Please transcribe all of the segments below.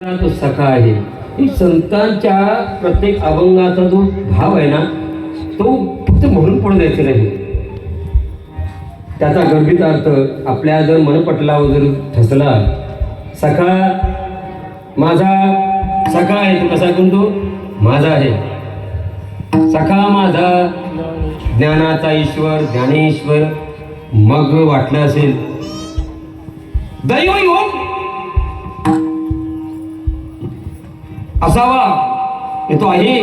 तो सखा आहे. संतांच्या प्रत्येक अभंगाचा जो भाव आहे ना तो फक्त म्हणून पुढे द्यायचा नाही. त्याचा गर्भित अर्थ आपल्या जर मनपटलावर जर ठसला सखा माझा सखा आहे तो कसा कोणतो माझा आहे. सखा माझा ज्ञानाचा ईश्वर ज्ञानेश्वर मग वाटलं असेल. दैव योग असावा. येतो आहे.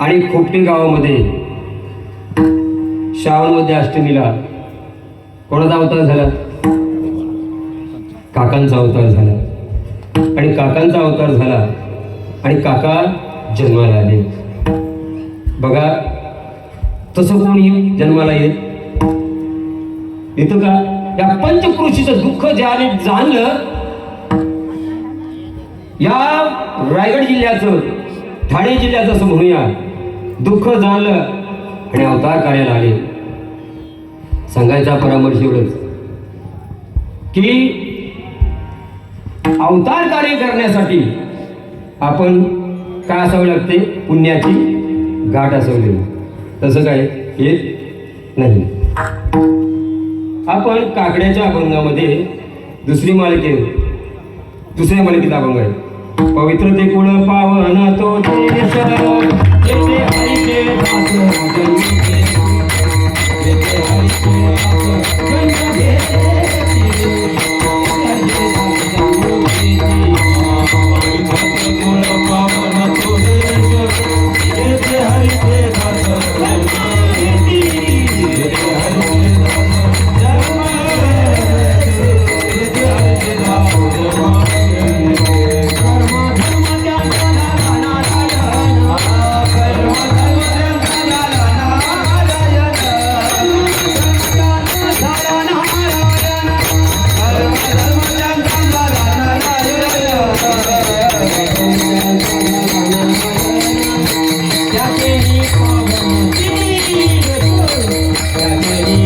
आणि खोपटी गावामध्ये. श्रावणमध्ये अष्टमीला कोणाचा अवतार झाला? काकांचा अवतार झाला. आणि काकांचा अवतार झाला. आणि काका जन्माला आले. बघा तसं कोणी जन्माला येत येतं का? या पंचकृषीचं दुःख ज्याने जाणलं या रायगड जिल्ह्याचं ठाणे जिल्ह्याचं असं म्हणूया. दुःख जाणलं आणि अवतार कार्याला आले. सांगायचा परामर्श एवढंच. की अवतार कार्य करण्यासाठी आपण काय असावं लागते? पुण्याची गाठ असावी तसं काय? येत नाही. आपण काकड्याच्या अभंगामध्ये दुसरी मालिके दुसऱ्या मालिकेचा अभंग आहे. पवित्र ते कुळ पावन तो देश. Thank you.